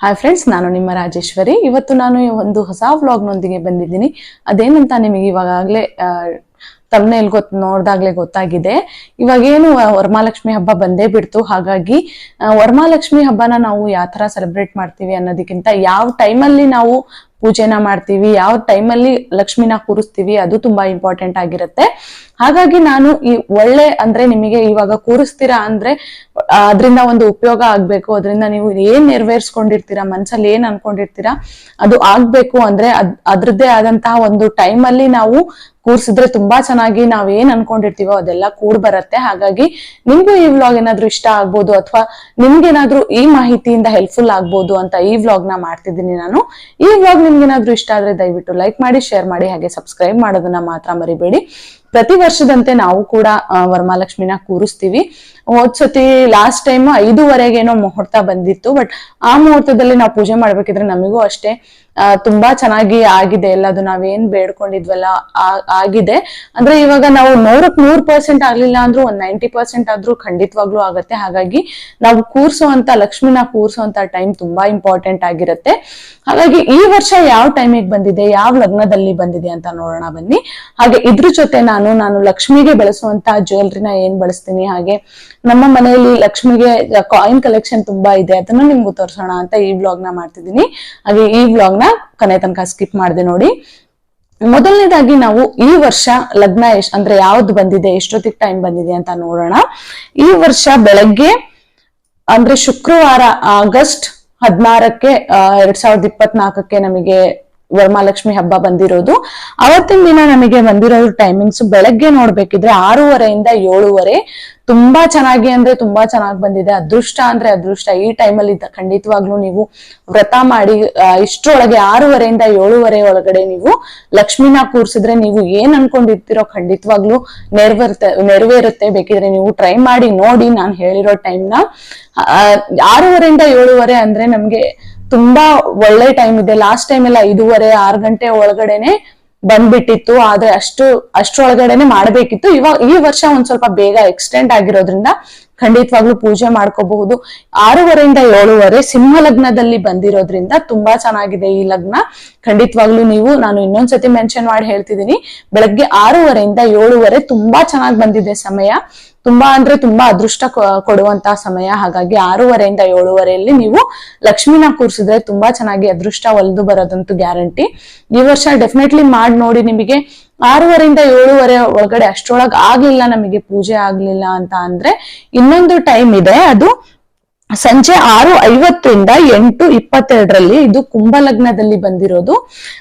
Hi friends ನಾನು ನಿಮ್ಮ ರಾಜೇಶ್ವರಿ. ಇವತ್ತು ನಾನು ಒಂದು ಹೊಸ ವ್ಲಾಗ್ನೊಂದಿಗೆ ಬಂದಿದ್ದೀನಿ. ಅದೇನಂತ ನಿಮಗೆ ಇವಾಗಲೇ ತಮ್ಮನೇಲ್ ಗೊತ್ ನೋಡ್ದಾಗ್ಲೇ ಗೊತ್ತಾಗಿದೆ. ಇವಾಗೇನು ಆ, ವರಮಹಾಲಕ್ಷ್ಮಿ ಹಬ್ಬ ಬಂದೇ ಬಿಡ್ತು. ಹಾಗಾಗಿ ಆ, ವರಮಹಾಲಕ್ಷ್ಮಿ ಹಬ್ಬನ ನಾವು ಯಾವ ತರ ಸೆಲೆಬ್ರೇಟ್ ಮಾಡ್ತೀವಿ ಅನ್ನೋದಕ್ಕಿಂತ ಯಾವ ಟೈಮಲ್ಲಿ ನಾವು ಪೂಜೆನ ಮಾಡ್ತೀವಿ ಯಾವ ಟೈಮಲ್ಲಿ ಲಕ್ಷ್ಮಿನ ಕೂರಿಸ್ತೀವಿ ಅದು ತುಂಬಾ ಇಂಪಾರ್ಟೆಂಟ್ ಆಗಿರುತ್ತೆ. ಹಾಗಾಗಿ ನಾನು ಈ ಒಳ್ಳೆ ಅಂದ್ರೆ ನಿಮಗೆ ಇವಾಗ ಕೂರಿಸ್ತೀರಾ ಅಂದ್ರೆ, ಅದರಿಂದ ಒಂದು ಉಪಯೋಗ ಆಗ್ಬೇಕು, ಅದರಿಂದ ನೀವು ಏನ್ ನೆರವೇರಿಸ್ಕೊಂಡಿರ್ತೀರಾ, ಮನ್ಸಲ್ಲಿ ಏನ್ ಅನ್ಕೊಂಡಿರ್ತೀರಾ, ಅದು ಆಗ್ಬೇಕು ಅಂದ್ರೆ ಅದ್, ಅದ್ರದ್ದೇ ಆದಂತಹ ಒಂದು ಟೈಮ್ ಅಲ್ಲಿ ನಾವು ಕೂರ್ಸಿದ್ರೆ ತುಂಬಾ ಚೆನ್ನಾಗಿ ನಾವ್ ಏನ್ ಅನ್ಕೊಂಡಿರ್ತೀವೋ ಅದೆಲ್ಲ ಕೂಡ್ ಬರತ್ತೆ. ಹಾಗಾಗಿ ನಿಮ್ಗೂ ಈ ವ್ಲಾಗ್ ಏನಾದ್ರೂ ಇಷ್ಟ ಆಗ್ಬೋದು ಅಥವಾ ನಿಮ್ಗೇನಾದ್ರೂ ಈ ಮಾಹಿತಿಯಿಂದ ಹೆಲ್ಪ್ಫುಲ್ ಆಗ್ಬೋದು ಅಂತ ಈ ವ್ಲಾಗ್ನ ಮಾಡ್ತಿದ್ದೀನಿ ನಾನು. ಈ ವ್ಲಾಗ್ ನಿಮ್ಗೇನಾದ್ರೂ ಇಷ್ಟ ಆದ್ರೆ ದಯವಿಟ್ಟು ಲೈಕ್ ಮಾಡಿ, ಶೇರ್ ಮಾಡಿ, ಹಾಗೆ ಸಬ್ಸ್ಕ್ರೈಬ್ ಮಾಡೋದನ್ನ ಮಾತ್ರ ಮರಿಬೇಡಿ. ಪ್ರತಿ ವರ್ಷದಂತೆ ನಾವು ಕೂಡ ವರಮಹಾಲಕ್ಷ್ಮಿನ ಕೂರಿಸ್ತೀವಿ. ಹೋದ್ಸತಿ ಲಾಸ್ಟ್ ಟೈಮ್ ಐದೂವರೆಗೇನೋ ಮುಹೂರ್ತ ಬಂದಿತ್ತು ಬಟ್ ಆ ಮುಹೂರ್ತದಲ್ಲಿ ನಾವು ಪೂಜೆ ಮಾಡ್ಬೇಕಿದ್ರೆ ನಮಗೂ ಅಷ್ಟೇ. ತುಂಬಾ ಚೆನ್ನಾಗಿ ಆಗಿದೆ. ಎಲ್ಲದು ನಾವೇನ್ ಬೇಡ್ಕೊಂಡಿದ್ವಲ್ಲ ಆಗಿದೆ. ಅಂದ್ರೆ ಇವಾಗ ನಾವು ನೂರಕ್ ನೂರ್ ಪರ್ಸೆಂಟ್ ಆಗ್ಲಿಲ್ಲ ಅಂದ್ರೂ ಒಂದ್ ನೈಂಟಿ ಪರ್ಸೆಂಟ್ ಆದ್ರೂ ಖಂಡಿತವಾಗ್ಲೂ ಆಗತ್ತೆ. ಹಾಗಾಗಿ ನಾವು ಕೂರ್ಸುವಂತ ಲಕ್ಷ್ಮಿನ ಕೂರ್ಸುವಂತ ಟೈಮ್ ತುಂಬಾ ಇಂಪಾರ್ಟೆಂಟ್ ಆಗಿರುತ್ತೆ. ಹಾಗಾಗಿ ಈ ವರ್ಷ ಯಾವ ಟೈಮಿಗೆ ಬಂದಿದೆ, ಯಾವ ಲಗ್ನದಲ್ಲಿ ಬಂದಿದೆ ಅಂತ ನೋಡೋಣ ಬನ್ನಿ. ಹಾಗೆ ಇದ್ರ ಜೊತೆ ನಾನು ನಾನು ಲಕ್ಷ್ಮಿಗೆ ಬಳಸುವಂತ ಜ್ಯುವೆಲ್ರಿನ ಏನ್ ಬಳಸ್ತೀನಿ, ಹಾಗೆ ನಮ್ಮ ಮನೆಯಲ್ಲಿ ಲಕ್ಷ್ಮಿಗೆ ಕಾಯಿನ್ ಕಲೆಕ್ಷನ್ ತುಂಬಾ ಇದೆ ಅದನ್ನ ನಿಮ್ಗೂ ತೋರಿಸೋಣ ಅಂತ ಈ ವ್ಲಾಗ್ನ ಮಾಡ್ತಿದ್ದೀನಿ. ಹಾಗೆ ಈ ವ್ಲಾಗ್ನ ಕೊನೆ ತನಕ ಸ್ಕಿಪ್ ಮಾಡಿದೆ ನೋಡಿ. ಮೊದಲನೇದಾಗಿ ನಾವು ಈ ವರ್ಷ ಲಗ್ನ ಎಷ್ಟ್, ಅಂದ್ರೆ ಯಾವ್ದು ಬಂದಿದೆ, ಎಷ್ಟೊತ್ತಿಗೆ ಟೈಮ್ ಬಂದಿದೆ ಅಂತ ನೋಡೋಣ. ಈ ವರ್ಷ ಬೆಳಗ್ಗೆ, ಅಂದ್ರೆ ಶುಕ್ರವಾರ ಆಗಸ್ಟ್ ಹದಿನಾರಕ್ಕೆ ಎರಡ್ ಸಾವಿರದ ಇಪ್ಪತ್ನಾಲ್ಕಕ್ಕೆ ನಮಗೆ ವರಮಹಾಲಕ್ಷ್ಮಿ ಹಬ್ಬ ಬಂದಿರೋದು. ಅವತ್ತಿನ ದಿನ ನಮಗೆ ಬಂದಿರೋ ಟೈಮಿಂಗ್ಸ್ ಬೆಳಗ್ಗೆ ನೋಡ್ಬೇಕಿದ್ರೆ ಆರೂವರೆಯಿಂದ ಏಳುವರೆ. ತುಂಬಾ ಚೆನ್ನಾಗಿ ಅಂದ್ರೆ ತುಂಬಾ ಚೆನ್ನಾಗಿ ಬಂದಿದೆ. ಅದೃಷ್ಟ ಅಂದ್ರೆ ಅದೃಷ್ಟ. ಈ ಟೈಮಲ್ಲಿ ಖಂಡಿತವಾಗ್ಲೂ ನೀವು ವ್ರತ ಮಾಡಿ ಇಷ್ಟರೊಳಗೆ ಇಷ್ಟ್ರೊಳಗೆ ಆರೂವರೆಯಿಂದ ಏಳುವರೆ ಒಳಗಡೆ ನೀವು ಲಕ್ಷ್ಮಿನ ಕೂರ್ಸಿದ್ರೆ ನೀವು ಏನ್ ಅನ್ಕೊಂಡಿರ್ತೀರೋ ಖಂಡಿತವಾಗ್ಲೂ ನೆರವೇರುತ್ತೆ ನೆರವೇರುತ್ತೆ. ಬೇಕಿದ್ರೆ ನೀವು ಟ್ರೈ ಮಾಡಿ ನೋಡಿ ನಾನು ಹೇಳಿರೋ ಟೈಮ್ನ ಆರೂವರೆಯಿಂದ ಏಳುವರೆ ಅಂದ್ರೆ ನಮ್ಗೆ ತುಂಬಾ ಒಳ್ಳೆ ಟೈಮ್ ಇದೆ. ಲಾಸ್ಟ್ ಟೈಮ್ ಎಲ್ಲ ಐದೂವರೆ, ಆರು ಗಂಟೆ ಒಳಗಡೆನೆ ಬಂದ್ಬಿಟ್ಟಿತ್ತು. ಆದ್ರೆ ಅಷ್ಟು, ಅಷ್ಟ್ರೊಳಗಡೆನೆ ಮಾಡ್ಬೇಕಿತ್ತು. ಇವಾಗ ಈ ವರ್ಷ ಒಂದ್ ಸ್ವಲ್ಪ ಬೇಗ ಎಕ್ಸ್ಟೆಂಡ್ ಆಗಿರೋದ್ರಿಂದ ಖಂಡಿತವಾಗ್ಲೂ ಪೂಜೆ ಮಾಡ್ಕೋಬಹುದು. ಆರೂವರೆಯಿಂದ ಏಳುವರೆ ಸಿಂಹ ಲಗ್ನದಲ್ಲಿ ಬಂದಿರೋದ್ರಿಂದ ತುಂಬಾ ಚೆನ್ನಾಗಿದೆ ಈ ಲಗ್ನ. ಖಂಡಿತವಾಗ್ಲೂ ನೀವು, ನಾನು ಇನ್ನೊಂದ್ಸತಿ ಮೆನ್ಷನ್ ಮಾಡಿ ಹೇಳ್ತಿದ್ದೀನಿ. ಬೆಳಗ್ಗೆ ಆರೂವರೆಯಿಂದ ಏಳುವರೆ ತುಂಬಾ ಚೆನ್ನಾಗಿ ಬಂದಿದೆ ಸಮಯ. ತುಂಬಾ ಅಂದ್ರೆ ತುಂಬಾ ಅದೃಷ್ಟ ಕೊಡುವಂತಹ ಸಮಯ. ಹಾಗಾಗಿ ಆರೂವರೆಯಿಂದ ಏಳುವರೆಯಲ್ಲಿ ನೀವು ಲಕ್ಷ್ಮಿನ ಕೂರ್ಸಿದ್ರೆ ತುಂಬಾ ಚೆನ್ನಾಗಿ ಅದೃಷ್ಟ ಒಲಿದು ಬರೋದಂತೂ ಗ್ಯಾರಂಟಿ. ಈ ವರ್ಷ ಡೆಫಿನೆಟ್ಲಿ ಮಾಡಿ ನೋಡಿ ನಿಮಗೆ ಆರೂವರೆಯಿಂದ ಏಳುವರೆ ಒಳಗಡೆ ಅಷ್ಟರೊಳಗೆ ಆಗ್ಲಿಲ್ಲ ನಮಗೆ ಪೂಜೆ ಆಗ್ಲಿಲ್ಲ ಅಂತ ಅಂದ್ರೆ ಇನ್ನೊಂದು ಟೈಮ್ ಇದೆ. ಅದು ಸಂಜೆ ಆರು ಐವತ್ತರಿಂದ ಎಂಟು ಇಪ್ಪತ್ತೆರಡರಲ್ಲಿ ಇದು ಕುಂಭ ಲಗ್ನದಲ್ಲಿ ಬಂದಿರೋದು.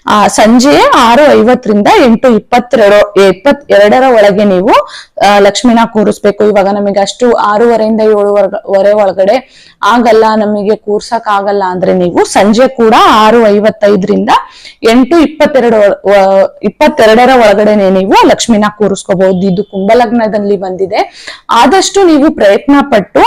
ಆ, ಸಂಜೆ ಆರು ಐವತ್ತರಿಂದ ಎಂಟು ಇಪ್ಪತ್ತೆರಡು ಇಪ್ಪತ್ ಎರಡರ ಒಳಗೆ ನೀವು ಲಕ್ಷ್ಮೀನ ಕೂರಿಸ್ಬೇಕು. ಇವಾಗ ನಮಗೆ ಅಷ್ಟು ಆರೂವರೆಯಿಂದ ಏಳುವರೆ ಒಳಗಡೆ ಆಗಲ್ಲ, ನಮಗೆ ಕೂರ್ಸಕ್ ಆಗಲ್ಲ ಅಂದ್ರೆ ನೀವು ಸಂಜೆ ಕೂಡ ಆರು ಐವತ್ತೈದರಿಂದ ಎಂಟು ಇಪ್ಪತ್ತೆರಡು ಇಪ್ಪತ್ತೆರಡರ ಒಳಗಡೆನೆ ನೀವು ಲಕ್ಷ್ಮಿನ ಕೂರಿಸ್ಕೋಬಹುದು. ಇದು ಕುಂಭ ಲಗ್ನದಲ್ಲಿ ಬಂದಿದೆ. ಆದಷ್ಟು ನೀವು ಪ್ರಯತ್ನ ಪಟ್ಟು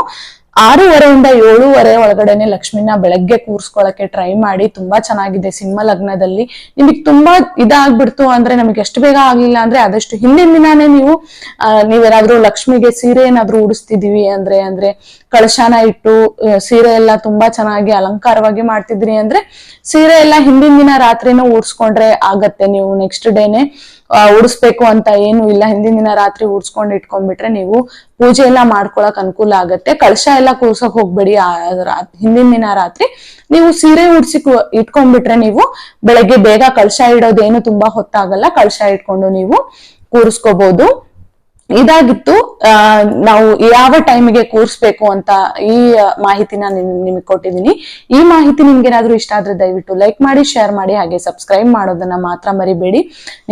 ಆರೂವರೆಯಿಂದ ಏಳೂವರೆ ಒಳಗಡೆನೆ ಲಕ್ಷ್ಮಿನ ಬೆಳಗ್ಗೆ ಕೂರ್ಸ್ಕೊಳಕ್ಕೆ ಟ್ರೈ ಮಾಡಿ ತುಂಬಾ ಚೆನ್ನಾಗಿದೆ ಸಿಂಹ ಲಗ್ನದಲ್ಲಿ. ನಿಮಗೆ ತುಂಬಾ ಇದಾಗ್ಬಿಡ್ತು ಅಂದ್ರೆ ನಮಗೆ ಎಷ್ಟು ಬೇಗ ಆಗ್ಲಿಲ್ಲ ಅಂದ್ರೆ ಆದಷ್ಟು ಹಿಂದಿನ ದಿನಾನೇ ನೀವು ನೀವೇನಾದ್ರೂ ಲಕ್ಷ್ಮಿಗೆ ಸೀರೆ ಏನಾದ್ರೂ ಉಡಿಸ್ತಿದೀವಿ ಅಂದ್ರೆ ಅಂದ್ರೆ ಕಳಶಾನ ಇಟ್ಟು ಸೀರೆ ಎಲ್ಲ ತುಂಬಾ ಚೆನ್ನಾಗಿ ಅಲಂಕಾರವಾಗಿ ಮಾಡ್ತಿದ್ರಿ ಅಂದ್ರೆ ಸೀರೆ ಎಲ್ಲ ಹಿಂದಿನ ದಿನ ರಾತ್ರಿನೂ ಉಡ್ಸ್ಕೊಂಡ್ರೆ ಆಗತ್ತೆ ನೀವು ನೆಕ್ಸ್ಟ್ ಡೇನೆ ಉಡಿಸ್ಬೇಕು ಅಂತ ಏನು ಇಲ್ಲ. ಹಿಂದಿನ ದಿನ ರಾತ್ರಿ ಉಡ್ಸ್ಕೊಂಡು ಇಟ್ಕೊಂಡ್ಬಿಟ್ರೆ ನೀವು ಪೂಜೆ ಎಲ್ಲ ಮಾಡ್ಕೊಳಕ್ ಅನುಕೂಲ ಆಗತ್ತೆ. ಕಳಶ ಎಲ್ಲ ಕೂರ್ಸಕ್ ಹೋಗ್ಬೇಡಿ. ಹಿಂದಿನ ದಿನ ರಾತ್ರಿ ನೀವು ಸೀರೆ ಉಡ್ಸಿ ಇಟ್ಕೊಂಡ್ಬಿಟ್ರೆ ನೀವು ಬೆಳಗ್ಗೆ ಬೇಗ ಕಳಶ ಇಡೋದೇನು ತುಂಬಾ ಹೊತ್ತಾಗಲ್ಲ. ಕಳಶ ಇಟ್ಕೊಂಡು ನೀವು ಕೂರಿಸ್ಕೋಬಹುದು ಇದಾಗಿತ್ತು. ನಾವು ಯಾವ ಟೈಮಿಗೆ ಕೂರಿಸ್ಬೇಕು ಅಂತ ಈ ಮಾಹಿತಿನ ನಿಮಗೆ ಕೊಟ್ಟಿದ್ದೀನಿ ಈ ಮಾಹಿತಿ ನಿಮ್ಗೆ ಏನಾದ್ರೂ ಇಷ್ಟ ಆದ್ರೆ ದಯವಿಟ್ಟು ಲೈಕ್ ಮಾಡಿ ಶೇರ್ ಮಾಡಿ, ಹಾಗೆ ಸಬ್ಸ್ಕ್ರೈಬ್ ಮಾಡೋದನ್ನ ಮಾತ್ರ ಮರಿಬೇಡಿ.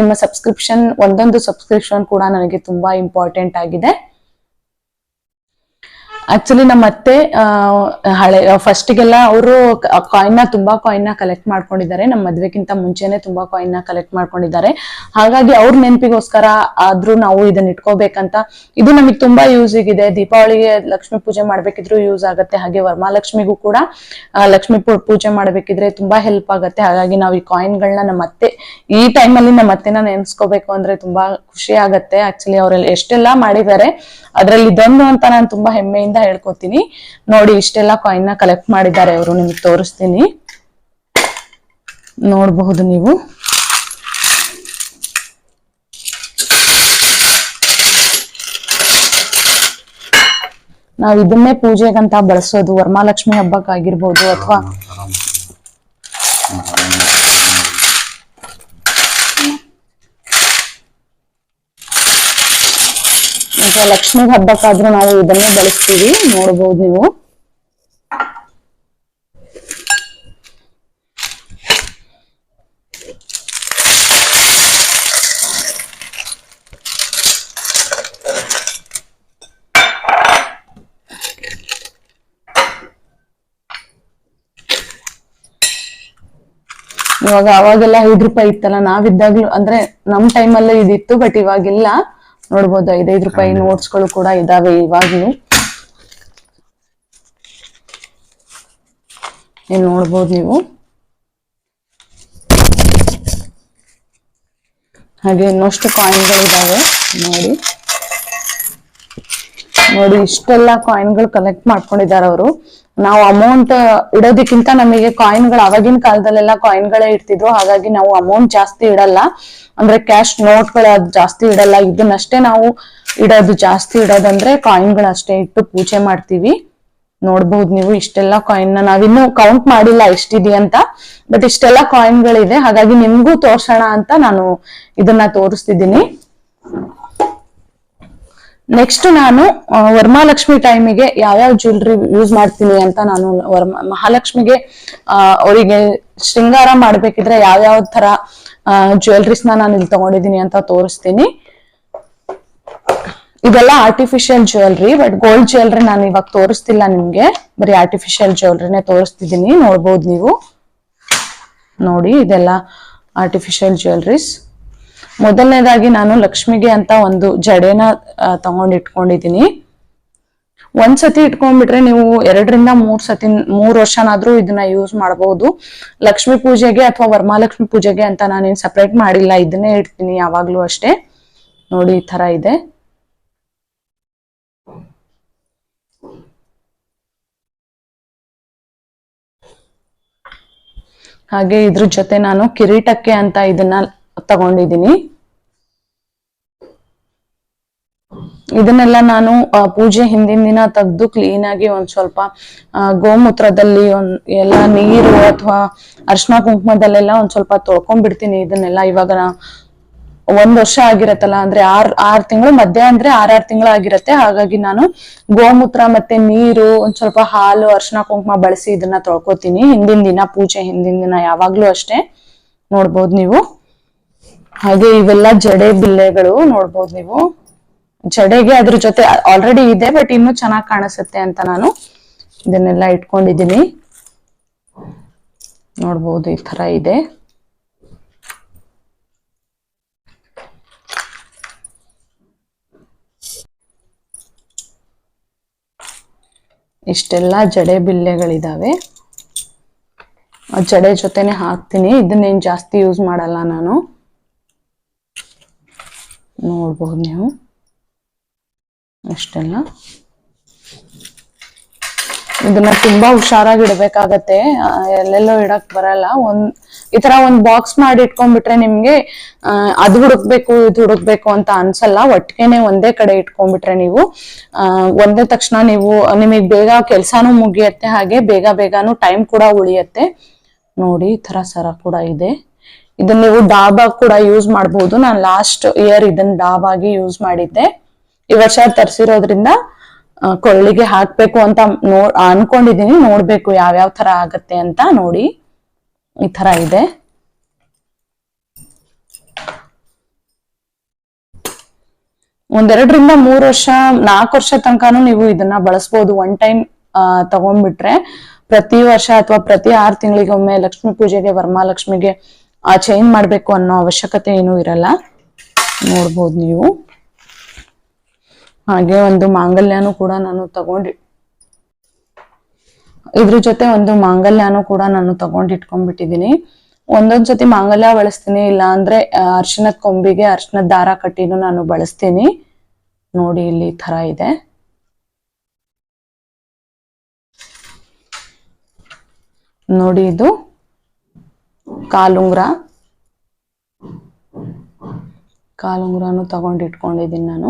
ನಿಮ್ಮ ಸಬ್ಸ್ಕ್ರಿಪ್ಷನ್ ಒಂದೊಂದು ಸಬ್ಸ್ಕ್ರಿಪ್ಷನ್ ಕೂಡ ನನಗೆ ತುಂಬಾ ಇಂಪಾರ್ಟೆಂಟ್ ಆಗಿದೆ. ಆಕ್ಚುಲಿ ನಮ್ಮ ಅತ್ತೆ ಹಳೆ ಫಸ್ಟಿಗೆಲ್ಲ ಅವರು ಕಾಯಿನ್ನ ತುಂಬಾ ಕಾಯಿನ್ನ ಕಲೆಕ್ಟ್ ಮಾಡ್ಕೊಂಡಿದ್ದಾರೆ. ನಮ್ಮ ಮದ್ವೆಗಿಂತ ಮುಂಚೆನೆ ತುಂಬಾ ಕಾಯಿನ್ನ ಕಲೆಕ್ಟ್ ಮಾಡ್ಕೊಂಡಿದ್ದಾರೆ. ಹಾಗಾಗಿ ಅವ್ರ ನೆನಪಿಗೋಸ್ಕರ ಆದ್ರೂ ನಾವು ಇದನ್ನ ಇಟ್ಕೋಬೇಕಂತ. ಇದು ನಮಗೆ ತುಂಬಾ ಯೂಸ್ ಇದೆ ದೀಪಾವಳಿಗೆ ಲಕ್ಷ್ಮಿ ಪೂಜೆ ಮಾಡ್ಬೇಕಿದ್ರು ಯೂಸ್ ಆಗುತ್ತೆ. ಹಾಗೆ ವರಮಹಾಲಕ್ಷ್ಮಿಗೂ ಕೂಡ ಲಕ್ಷ್ಮಿ ಪೂಜೆ ಮಾಡ್ಬೇಕಿದ್ರೆ ತುಂಬಾ ಹೆಲ್ಪ್ ಆಗುತ್ತೆ. ಹಾಗಾಗಿ ನಾವು ಈ ಕಾಯಿನ್ಗಳನ್ನ ನಮ್ಮ ಅತ್ತೆ, ಈ ಟೈಮಲ್ಲಿ ನಮ್ಮ ಅತ್ತೆನ ನೆನ್ಸ್ಕೋಬೇಕು ಅಂದ್ರೆ ತುಂಬಾ ಖುಷಿ ಆಗತ್ತೆ. ಆಕ್ಚುಲಿ ಅವರೆಲ್ಲ ಎಷ್ಟೆಲ್ಲಾ ಮಾಡಿದ್ದಾರೆ, ಅದ್ರಲ್ಲಿ ಇದೊಂದು ಅಂತ ನಾನು ತುಂಬಾ ಹೆಮ್ಮೆಯಿಂದ ಹೇಳ್ಕೊತೀನಿ. ನೋಡಿ, ಇಷ್ಟೆಲ್ಲ ಕಾಯಿನ್ನ ಕಲೆಕ್ಟ್ ಮಾಡಿದ್ದಾರೆ ಅವರು, ನಿಮ್ಗೆ ತೋರಿಸ್ತೀನಿ. ನೋಡಬಹುದು ನೀವು. ನಾವ್ ಇದನ್ನೇ ಪೂಜೆಗಂತ ಬಳಸೋದು ವರಮಹಾಲಕ್ಷ್ಮಿ ಹಬ್ಬಕ್ಕಾಗಿರ್ಬೋದು ಅಥವಾ ಅಥವಾ ಲಕ್ಷ್ಮಿ ಹಬ್ಬಕ್ಕಾದ್ರೂ ನಾವು ಇದನ್ನೇ ಬಳಸ್ತೀವಿ. ನೋಡಬಹುದು ನೀವು. ಇವಾಗ ಅವಾಗೆಲ್ಲ ಐದ್ ರೂಪಾಯಿ ಇತ್ತಲ್ಲ, ನಾವಿದ್ದಾಗ್ಲೂ ಅಂದ್ರೆ ನಮ್ ಟೈಮಲ್ಲೂ ಇದಿತ್ತು ಬಟ್ ಇವಾಗಿಲ್ಲ. ನೋಡ್ಬೋದು ಐದೈದು ರೂಪಾಯಿ ನೋಟ್ಸ್ಗಳು ಕೂಡ ಇದಾವೆ ಇವಾಗ್ಲೂ. ನೋಡ್ಬೋದು ನೀವು? ಹಾಗೆ ಇನ್ನಷ್ಟು ಕಾಯಿನ್ಗಳಿದಾವೆ ನೋಡಿ. ನೋಡಿ ಇಷ್ಟೆಲ್ಲ ಕಾಯಿನ್ಗಳು ಕಲೆಕ್ಟ್ ಮಾಡ್ಕೊಂಡಿದ್ದಾರೆ ಅವರು. ನಾವು ಅಮೌಂಟ್ ಇಡೋದಕ್ಕಿಂತ ನಮಗೆ ಕಾಯಿನ್ಗಳು ಅವಾಗಿನ ಕಾಲದಲ್ಲೆಲ್ಲ ಕಾಯಿನ್ಗಳೇ ಇಡ್ತಿದ್ರು. ಹಾಗಾಗಿ ನಾವು ಅಮೌಂಟ್ ಜಾಸ್ತಿ ಇಡಲ್ಲ. ಅಂದ್ರೆ ಕ್ಯಾಶ್ ನೋಟ್ಗಳು ಅದು ಜಾಸ್ತಿ ಇಡಲ್ಲ. ಇದನ್ನಷ್ಟೇ ನಾವು ಇಡೋದು ಜಾಸ್ತಿ ಇಡೋದಂದ್ರೆ ಕಾಯಿನ್ಗಳು ಅಷ್ಟೇ ಇಟ್ಟು ಪೂಜೆ ಮಾಡ್ತೀವಿ. ನೋಡ್ಬಹುದು ನೀವು ಇಷ್ಟೆಲ್ಲ ಕಾಯಿನ್ ನಾವಿನ್ನು ಕೌಂಟ್ ಮಾಡಿಲ್ಲ ಎಷ್ಟಿದೆ ಅಂತ. ಬಟ್ ಇಷ್ಟೆಲ್ಲ ಕಾಯಿನ್ಗಳಿದೆ ಹಾಗಾಗಿ ನಿಮ್ಗೂ ತೋರ್ಸೋಣ ಅಂತ ನಾನು ಇದನ್ನ ತೋರಿಸ್ತಿದ್ದೀನಿ. ನೆಕ್ಸ್ಟ್ ನಾನು ವರ್ಮಾಲಕ್ಷ್ಮಿ ಟೈಮಿಗೆ ಯಾವ್ಯಾವ ಜ್ಯುವೆಲ್ರಿ ಯೂಸ್ ಮಾಡ್ತೀನಿ ಅಂತ ನಾನು ವರ್ಮ, ಮಹಾಲಕ್ಷ್ಮಿಗೆ ಅವರಿಗೆ ಶೃಂಗಾರ ಮಾಡ್ಬೇಕಿದ್ರೆ ಯಾವ್ಯಾವ ತರ ಜ್ಯುವೆಲ್ರೀಸ್ನ ನಾನು ಇಲ್ಲಿ ತಗೊಂಡಿದ್ದೀನಿ ಅಂತ ತೋರಿಸ್ತೀನಿ. ಇದೆಲ್ಲ artificial jewellery but gold jewellery ನಾನು ಇವಾಗ ತೋರಿಸ್ತಿಲ್ಲ ನಿಮ್ಗೆ. ಬರೀ ಆರ್ಟಿಫಿಷಿಯಲ್ ಜ್ಯುವೆಲ್ರಿನೇ ತೋರಿಸ್ತಿದ್ದೀನಿ, ನೋಡ್ಬೋದು ನೀವು. ನೋಡಿ, ಇದೆಲ್ಲ ಆರ್ಟಿಫಿಷಿಯಲ್ ಜ್ಯುವೆಲ್ರೀಸ್ ಮೊದಲನೇದಾಗಿ ನಾನು ಲಕ್ಷ್ಮಿಗೆ ಅಂತ ಒಂದು ಜಡೆನ ತಗೊಂಡ್ ಇಟ್ಕೊಂಡಿದ್ದೀನಿ. ಒಂದ್ಸತಿ ಇಟ್ಕೊಂಡ್ಬಿಟ್ರೆ ನೀವು ಎರಡರಿಂದ ಮೂರ್ ಸತಿ, ಮೂರ್ ವರ್ಷನಾದ್ರೂ ಇದನ್ನ ಯೂಸ್ ಮಾಡಬಹುದು ಲಕ್ಷ್ಮಿ ಪೂಜೆಗೆ ಅಥವಾ ವರಮಹಾಲಕ್ಷ್ಮಿ ಪೂಜೆಗೆ ಅಂತ ನಾನೇನ್ ಸಪ್ರೇಟ್ ಮಾಡಿಲ್ಲ, ಇದನ್ನೇ ಇಡ್ತೀನಿ ಯಾವಾಗ್ಲೂ ಅಷ್ಟೇ. ನೋಡಿ, ಈ ತರ ಇದೆ. ಹಾಗೆ ಇದ್ರ ಜೊತೆ ನಾನು ಕಿರೀಟಕ್ಕೆ ಅಂತ ಇದನ್ನ ತಗೊಂಡಿದ್ದೀನಿ. ಇದನ್ನೆಲ್ಲ ನಾನು ಪೂಜೆ ಹಿಂದಿನ ದಿನ ತೆಗೆದು ಕ್ಲೀನ್ ಆಗಿ ಒಂದ್ ಸ್ವಲ್ಪ ಗೋಮೂತ್ರದಲ್ಲಿ ಒಂದ್ ಎಲ್ಲ ನೀರು ಅಥವಾ ಅರ್ಶಿನ ಕುಂಕುಮದಲ್ಲೆಲ್ಲ ಒಂದ್ ಸ್ವಲ್ಪ ತೊಳ್ಕೊಂಡ್ಬಿಡ್ತೀನಿ. ಇದನ್ನೆಲ್ಲ ಇವಾಗ ನಾ- ಒಂದ್ ವರ್ಷ ಆಗಿರತ್ತಲ್ಲ, ಅಂದ್ರೆ ಆರ್ ಆರ್ ತಿಂಗಳು ಮಧ್ಯ ಅಂದ್ರೆ ಆರಾರು ತಿಂಗಳು ಆಗಿರತ್ತೆ. ಹಾಗಾಗಿ ನಾನು ಗೋಮೂತ್ರ ಮತ್ತೆ ನೀರು, ಒಂದ್ ಸ್ವಲ್ಪ ಹಾಲು ಅರ್ಶಿನ ಕುಂಕುಮ ಬಳಸಿ ಇದನ್ನ ತೊಳ್ಕೊತೀನಿ. ಹಿಂದಿನ ದಿನ, ಪೂಜೆ ಹಿಂದಿನ ದಿನ ಯಾವಾಗ್ಲೂ ಅಷ್ಟೇ. ನೋಡ್ಬೋದು ನೀವು. ಹಾಗೆ ಇವೆಲ್ಲ ಜಡೆ ಬಿಲ್ಲೆಗಳು ನೋಡ್ಬೋದು ನೀವು. ಜಡೆಗೆ ಅದ್ರ ಜೊತೆ ಆಲ್ರೆಡಿ ಇದೆ ಬಟ್ ಇನ್ನೂ ಚೆನ್ನಾಗಿ ಕಾಣಿಸುತ್ತೆ ಅಂತ ನಾನು ಇದನ್ನೆಲ್ಲ ಇಟ್ಕೊಂಡಿದ್ದೀನಿ. ನೋಡ್ಬೋದು ಈ ತರ ಇದೆ. ಇಷ್ಟೆಲ್ಲ ಜಡೆ ಬಿಲ್ಲೆಗಳಿದಾವೆ. ಜಡೆ ಜೊತೆನೆ ಹಾಕ್ತೀನಿ. ಇದನ್ನೇನ್ ಜಾಸ್ತಿ ಯೂಸ್ ಮಾಡಲ್ಲ ನಾನು. ನೋಡ್ಬಹುದು ನೀವು. ಅಷ್ಟೆಲ್ಲ. ಇದನ್ನ ತುಂಬಾ ಹುಷಾರಾಗಿ ಇಡ್ಬೇಕಾಗತ್ತೆ. ಎಲ್ಲೆಲ್ಲೋ ಇಡಕ್ ಬರಲ್ಲ. ಒಂದ್, ಈ ತರ ಒಂದ್ ಬಾಕ್ಸ್ ಮಾಡಿ ಇಟ್ಕೊಂಡ್ಬಿಟ್ರೆ ನಿಮ್ಗೆ ಅದು ಹುಡುಕ್ಬೇಕು, ಇದು ಹುಡುಕ್ಬೇಕು ಅಂತ ಅನ್ಸಲ್ಲ. ಒಟ್ಟಿಗೆನೆ ಒಂದೇ ಕಡೆ ಇಟ್ಕೊಂಡ್ಬಿಟ್ರೆ ನೀವು ಒಂದೇ ತಕ್ಷಣ ನೀವು, ನಿಮಗೆ ಬೇಗ ಕೆಲ್ಸಾನು ಮುಗಿಯತ್ತೆ, ಹಾಗೆ ಬೇಗ ಬೇಗನು ಟೈಮ್ ಕೂಡ ಉಳಿಯತ್ತೆ. ನೋಡಿ, ಈ ತರ ಸರ ಕೂಡ ಇದೆ. ಇದನ್ನ ನೀವು ಡಾಬಾ ಕೂಡ ಯೂಸ್ ಮಾಡಬಹುದು ನಾನು ಲಾಸ್ಟ್ ಇಯರ್ ಇದನ್ನ ಡಾಬಾಗಿ ಯೂಸ್ ಮಾಡಿದ್ದೆ. ಈ ವರ್ಷ ತರಿಸಿರೋದ್ರಿಂದ ಕೊಳ್ಳಿಗೆ ಹಾಕ್ಬೇಕು ಅಂತ ನೋ, ಅನ್ಕೊಂಡಿದೀನಿ. ನೋಡ್ಬೇಕು ಯಾವ್ಯಾವ ತರ ಆಗತ್ತೆ ಅಂತ ನೋಡಿ. ಈ ತರ ಇದೆ. ಒಂದೆರಡರಿಂದ ಮೂರ್ ವರ್ಷ, ನಾಲ್ಕು ವರ್ಷ ತನಕನೂ ನೀವು ಇದನ್ನ ಬಳಸ್ಬೋದು. ಒನ್ ಟೈಮ್ ತಗೊಂಡ್ಬಿಟ್ರೆ ಪ್ರತಿ ವರ್ಷ ಅಥವಾ ಪ್ರತಿ ಆರು ತಿಂಗಳಿಗೆ ಒಮ್ಮೆ ಲಕ್ಷ್ಮೀ ಪೂಜೆಗೆ ವರ್ಮಾಲಕ್ಷ್ಮಿಗೆ ಆ ಚೇಂಜ್ ಮಾಡಬೇಕು ಅನ್ನೋ ಅವಶ್ಯಕತೆ ಏನು ಇರಲ್ಲ. ನೋಡ್ಬೋದು ನೀವು. ಹಾಗೆ ಒಂದು ಮಾಂಗಲ್ಯನೂ ಕೂಡ ನಾನು ತಗೊಂಡಿ ಇದ್ರ ಜೊತೆ ಒಂದು ಮಾಂಗಲ್ಯನೂ ಕೂಡ ನಾನು ತಗೊಂಡು ಇಟ್ಕೊಂಡ್ಬಿಟ್ಟಿದ್ದೀನಿ. ಒಂದೊಂದ್ಸತಿ ಮಾಂಗಲ್ಯ ಬಳಸ್ತೀನಿ, ಇಲ್ಲ ಅಂದ್ರೆ ಅರ್ಶಿನದ ಕೊಂಬಿಗೆ ಅರ್ಶಿನದ ದಾರ ಕಟ್ಟಿನೂ ನಾನು ಬಳಸ್ತೀನಿ. ನೋಡಿ ಇಲ್ಲಿ ತರ ಇದೆ. ನೋಡಿ ಇದು. ಕಾಲುಂಗ್ರ. ಕಾಲುಂಗುರನು ತಗೊಂಡು ಇಟ್ಕೊಂಡಿದ್ದೀನಿ ನಾನು.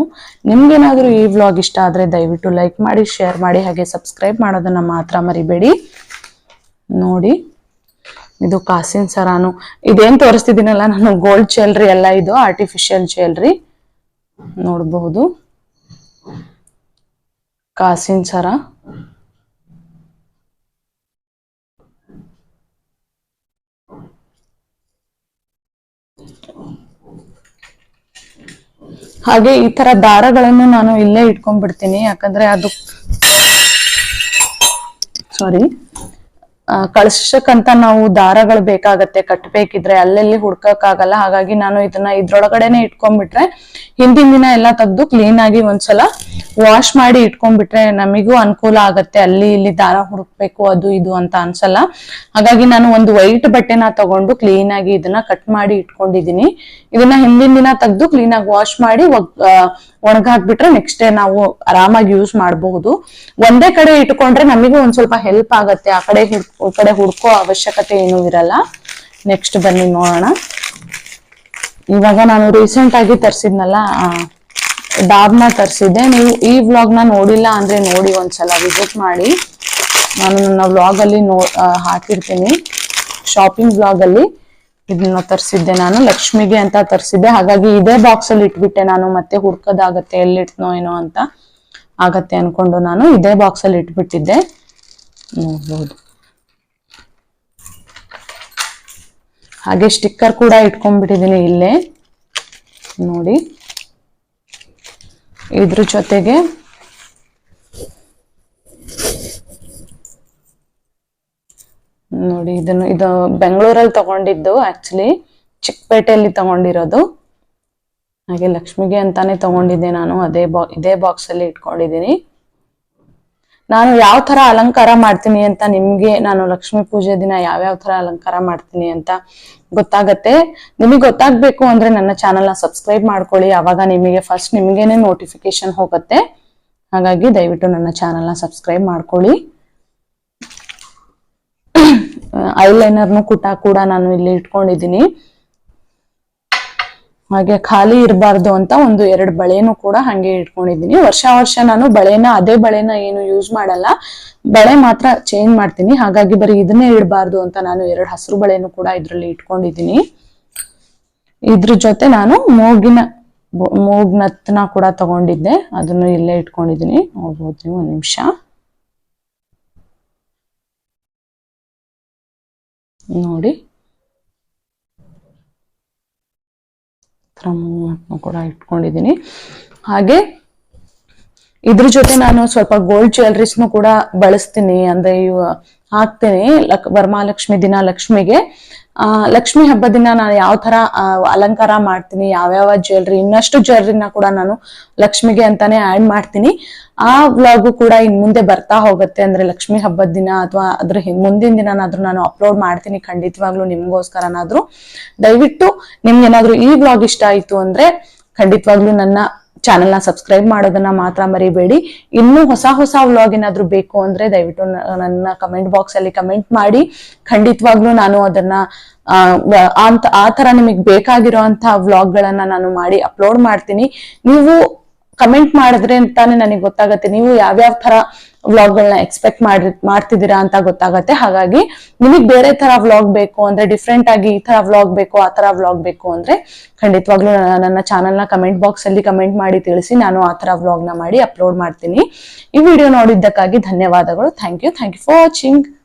ನಿಮ್ಗೇನಾದರೂ ಈ ವ್ಲಾಗ್ ಇಷ್ಟ ಆದ್ರೆ ದಯವಿಟ್ಟು ಲೈಕ್ ಮಾಡಿ ಶೇರ್ ಮಾಡಿ, ಹಾಗೆ ಸಬ್ಸ್ಕ್ರೈಬ್ ಮಾಡೋದನ್ನ ಮಾತ್ರ ಮರಿಬೇಡಿ. ನೋಡಿ, ಇದು ಕಾಸಿನ ಸರಾನು. ಇದೇನು ತೋರಿಸ್ತಿದ್ದೀನಲ್ಲ, ನಾನು ಗೋಲ್ಡ್ ಚೇಲ್ರಿ ಎಲ್ಲ, ಇದು ಆರ್ಟಿಫಿಷಿಯಲ್ ಚೇಲ್ರಿ ನೋಡಬಹುದು. ಕಾಸಿನ ಸರ. ಹಾಗೆ ಈ ತರ ದಾರಗಳನ್ನು ನಾನು ಇಲ್ಲೇ ಇಟ್ಕೊಂಡ್ಬಿಡ್ತೀನಿ. ಯಾಕಂದ್ರೆ ಅದು ಸಾರಿ ಕಳ್ಸಕ್ಕಂತ ನಾವು ದಾರಗಳು ಬೇಕಾಗತ್ತೆ. ಕಟ್ಬೇಕಿದ್ರೆ ಅಲ್ಲೆಲ್ಲಿ ಹುಡ್ಕಕ್ಕಾಗಲ್ಲ. ಹಾಗಾಗಿ ನಾನು ಇದನ್ನ ಇದ್ರೊಳಗಡೆನೆ ಇಟ್ಕೊಂಡ್ಬಿಟ್ರೆ ಹಿಂದಿನ ದಿನ ಎಲ್ಲ ತೆಗ್ದು ಕ್ಲೀನ್ ಆಗಿ ಒಂದ್ಸಲ ವಾಶ್ ಮಾಡಿ ಇಟ್ಕೊಂಡ್ಬಿಟ್ರೆ ನಮಿಗೂ ಅನುಕೂಲ ಆಗತ್ತೆ. ಅಲ್ಲಿ ಇಲ್ಲಿ ದಾರ ಹುಡುಕ್ಬೇಕು, ಅದು ಇದು ಅಂತ ಅನ್ಸಲ್ಲ. ಹಾಗಾಗಿ ನಾನು ಒಂದು ವೈಟ್ ಬಟ್ಟೆನ ತಗೊಂಡು ಕ್ಲೀನ್ ಆಗಿ ಇದನ್ನ ಕಟ್ ಮಾಡಿ ಇಟ್ಕೊಂಡಿದೀನಿ. ಇದನ್ನ ಹಿಂದಿನ ದಿನ ತೆಗ್ದು ಕ್ಲೀನ್ ಆಗಿ ವಾಶ್ ಮಾಡಿ ಒಣಗಾಕ್ಬಿಟ್ರೆ ನೆಕ್ಸ್ಟ್ ಡೇ ನಾವು ಆರಾಮಾಗಿ ಯೂಸ್ ಮಾಡಬಹುದು ಒಂದೇ ಕಡೆ ಇಟ್ಕೊಂಡ್ರೆ ನಮಿಗೂ ಒಂದ್ ಸ್ವಲ್ಪ ಹೆಲ್ಪ್ ಆಗತ್ತೆ. ಆ ಕಡೆ ಕಡೆ ಹುಡ್ಕೋ ಅವಶ್ಯಕತೆ ಏನೂ ಇರಲ್ಲ. ನೆಕ್ಸ್ಟ್ ಬನ್ನಿ ನೋಡೋಣ. ಇವಾಗ ನಾನು ರೀಸೆಂಟ್ ಆಗಿ ತರಿಸಿದ್ನಲ್ಲ ಡಾಬ್ನ ತರಿಸಿದ್ದೆ. ನೀವು ಈ ವ್ಲಾಗ್ನ ನೋಡಿಲ್ಲ ಅಂದರೆ ನೋಡಿ ಒಂದ್ಸಲ ವಿಸಿಟ್ ಮಾಡಿ. ನಾನು ನನ್ನ ವ್ಲಾಗಲ್ಲಿ ನೋ ಹಾಕಿರ್ತೀನಿ. ಶಾಪಿಂಗ್ ವ್ಲಾಗಲ್ಲಿ ಇದನ್ನ ತರಿಸಿದ್ದೆ ನಾನು. ಲಕ್ಷ್ಮಿಗೆ ಅಂತ ತರಿಸಿದ್ದೆ. ಹಾಗಾಗಿ ಇದೇ ಬಾಕ್ಸಲ್ಲಿ ಇಟ್ಬಿಟ್ಟೆ ನಾನು. ಮತ್ತೆ ಹುಡ್ಕೋದಾಗತ್ತೆ, ಎಲ್ಲಿಟ್ನೋ ಏನೋ ಅಂತ ಆಗತ್ತೆ ಅನ್ಕೊಂಡು ನಾನು ಇದೇ ಬಾಕ್ಸಲ್ಲಿ ಇಟ್ಬಿಟ್ಟಿದ್ದೆ. ನೋಡ್ಬೋದು. ಹಾಗೆ ಸ್ಟಿಕ್ಕರ್ ಕೂಡ ಇಟ್ಕೊಂಡ್ಬಿಟ್ಟಿದ್ದೀನಿ ಇಲ್ಲೇ. ನೋಡಿ. ಇದ್ರ ಜೊತೆಗೆ ನೋಡಿ, ಇದನ್ನು, ಇದು ಬೆಂಗಳೂರಲ್ಲಿ ತಗೊಂಡಿದ್ದು ಆಕ್ಚುಲಿ ಚಿಕ್ಕಪೇಟೆಯಲ್ಲಿ ತಗೊಂಡಿರೋದು. ಹಾಗೆ ಲಕ್ಷ್ಮಿಗೆ ಅಂತಾನೆ ತಗೊಂಡಿದ್ದೆ ನಾನು, ಅದೇ ಬಾ, ಇದೇ ಬಾಕ್ಸ್ ಅಲ್ಲಿ ಇಟ್ಕೊಂಡಿದ್ದೀನಿ. ನಾನು ಯಾವ ತರ ಅಲಂಕಾರ ಮಾಡ್ತೀನಿ ಅಂತ ನಿಮ್ಗೆ, ನಾನು ಲಕ್ಷ್ಮೀ ಪೂಜೆ ದಿನ ಯಾವ್ಯಾವ ತರ ಅಲಂಕಾರ ಮಾಡ್ತೀನಿ ಅಂತ ಗೊತ್ತಾಗತ್ತೆ. ನಿಮಗೆ ಗೊತ್ತಾಗ್ಬೇಕು ಅಂದ್ರೆ ನನ್ನ ಚಾನೆಲ್ನ ಸಬ್ಸ್ಕ್ರೈಬ್ ಮಾಡ್ಕೊಳ್ಳಿ. ಅವಾಗ ನಿಮಗೆ ಫಸ್ಟ್ ನಿಮ್ಗೇನೆ ನೋಟಿಫಿಕೇಶನ್ ಹೋಗುತ್ತೆ. ಹಾಗಾಗಿ ದಯವಿಟ್ಟು ನನ್ನ ಚಾನೆಲ್ನ ಸಬ್ಸ್ಕ್ರೈಬ್ ಮಾಡ್ಕೊಳ್ಳಿ. ಐಲೈನರ್ನು ಕೂಟ ಕೂಡ ನಾನು ಇಲ್ಲಿ ಇಟ್ಕೊಂಡಿದ್ದೀನಿ. ಹಾಗೆ ಖಾಲಿ ಇರಬಾರ್ದು ಅಂತ ಒಂದು ಎರಡು ಬಳೆನೂ ಕೂಡ ಹಂಗೆ ಇಟ್ಕೊಂಡಿದ್ದೀನಿ. ವರ್ಷ ವರ್ಷ ನಾನು ಬಳೆನ, ಅದೇ ಬಳೆನ ಏನು ಯೂಸ್ ಮಾಡಲ್ಲ. ಬಳೆ ಮಾತ್ರ ಚೇಂಜ್ ಮಾಡ್ತೀನಿ. ಹಾಗಾಗಿ ಬರೀ ಇದನ್ನೇ ಇಡಬಾರ್ದು ಅಂತ ನಾನು ಎರಡು ಹಸಿರು ಬಳೆನೂ ಕೂಡ ಇದರಲ್ಲಿ ಇಟ್ಕೊಂಡಿದ್ದೀನಿ. ಇದ್ರ ಜೊತೆ ನಾನು ಮೂಗಿನ ಮೂಗ್ನತ್ನ ಕೂಡ ತಗೊಂಡಿದ್ದೆ. ಅದನ್ನು ಇಲ್ಲೇ ಇಟ್ಕೊಂಡಿದ್ದೀನಿ. ನೋಡ್ಬೋದು ಒಂದ್ ನಿಮಿಷ. ನೋಡಿ. ಕ್ರಮವನ್ನು ಕೂಡ ಇಟ್ಕೊಂಡಿದ್ದೀನಿ. ಹಾಗೆ ಇದ್ರ ಜೊತೆ ನಾನು ಸ್ವಲ್ಪ ಗೋಲ್ಡ್ ಜ್ಯುವೆಲ್ರೀಸ್ನು ಕೂಡ ಬಳಸ್ತೀನಿ. ಅಂದ್ರೆ ಇವ ಹಾಕ್ತೇನೆ. ಲಕ್ ವರಮಹಾಲಕ್ಷ್ಮಿ ದಿನ ಲಕ್ಷ್ಮಿಗೆ ಆ, ಲಕ್ಷ್ಮಿ ಹಬ್ಬ ದಿನ ನಾನು ಯಾವ ತರ ಅಲಂಕಾರ ಮಾಡ್ತೀನಿ, ಯಾವ್ಯಾವ ಜ್ಯುವೆಲ್ರಿ ಇನ್ನಷ್ಟು ಜ್ಯುವೆಲ್ರಿನ ಕೂಡ ನಾನು ಲಕ್ಷ್ಮಿಗೆ ಅಂತಾನೆ ಆಡ್ ಮಾಡ್ತೀನಿ. ಆ ವ್ಲಾಗು ಕೂಡ ಇನ್ ಮುಂದೆ ಬರ್ತಾ ಹೋಗುತ್ತೆ. ಅಂದ್ರೆ ಲಕ್ಷ್ಮಿ ಹಬ್ಬದ ದಿನ ಅಥವಾ ಅದ್ರ ಮುಂದಿನ ದಿನನಾದ್ರೂ ನಾನು ಅಪ್ಲೋಡ್ ಮಾಡ್ತೀನಿ. ಖಂಡಿತವಾಗ್ಲೂ ನಿಮ್ಗೋಸ್ಕರನಾದ್ರೂ. ದಯವಿಟ್ಟು ನಿಮ್ಗೆ ಏನಾದ್ರೂ ಈ ವ್ಲಾಗ್ ಇಷ್ಟ ಆಯ್ತು ಅಂದ್ರೆ ಖಂಡಿತವಾಗ್ಲೂ ನನ್ನ ಚಾನೆಲ್ನ ಸಬ್ಸ್ಕ್ರೈಬ್ ಮಾಡೋದನ್ನ ಮಾತ್ರ ಮರಿಬೇಡಿ. ಇನ್ನೂ ಹೊಸ ಹೊಸ ವ್ಲಾಗ್ ಏನಾದ್ರು ಬೇಕು ಅಂದ್ರೆ ದಯವಿಟ್ಟು ನನ್ನ ಕಮೆಂಟ್ ಬಾಕ್ಸ್ ಅಲ್ಲಿ ಕಮೆಂಟ್ ಮಾಡಿ. ಖಂಡಿತವಾಗ್ಲೂ ನಾನು ಅದನ್ನ ಅಂತ, ಆ ತರ ನಿಮಗೆ ಬೇಕಾಗಿರುವಂತಹ ವ್ಲಾಗ್ ಗಳನ್ನ ನಾನು ಮಾಡಿ ಅಪ್ಲೋಡ್ ಮಾಡ್ತೀನಿ. ನೀವು ಕಮೆಂಟ್ ಮಾಡಿದ್ರೆ ಅಂತಾನೆ ನನಗೆ ಗೊತ್ತಾಗತ್ತೆ. ನೀವು ಯಾವ್ಯಾವ ತರ ವ್ಲಾಗ್ ಗಳನ್ನ ಎಕ್ಸ್ಪೆಕ್ಟ್ ಮಾಡಿ ಮಾಡ್ತಿದ್ದೀರಾ ಅಂತ ಗೊತ್ತಾಗತ್ತೆ. ಹಾಗಾಗಿ ನಿಮಗೆ ಬೇರೆ ತರ ವ್ಲಾಗ್ ಬೇಕು ಅಂದ್ರೆ ಡಿಫ್ರೆಂಟ್ ಆಗಿ ಈ ತರ ವ್ಲಾಗ್ ಬೇಕು, ಆ ತರ ವ್ಲಾಗ್ ಬೇಕು ಅಂದ್ರೆ ಖಂಡಿತವಾಗ್ಲೂ ನನ್ನ- ಚಾನಲ್ನ ಕಮೆಂಟ್ ಬಾಕ್ಸ್ ಅಲ್ಲಿ ಕಮೆಂಟ್ ಮಾಡಿ ತಿಳಿಸಿ ನಾನು ಆ ತರ ವ್ಲಾಗ್ನ ಮಾಡಿ ಅಪ್ಲೋಡ್ ಮಾಡ್ತೀನಿ. ಈ ವಿಡಿಯೋ ನೋಡಿದ್ದಕ್ಕಾಗಿ ಧನ್ಯವಾದಗಳು. Thank you. Thank you for watching.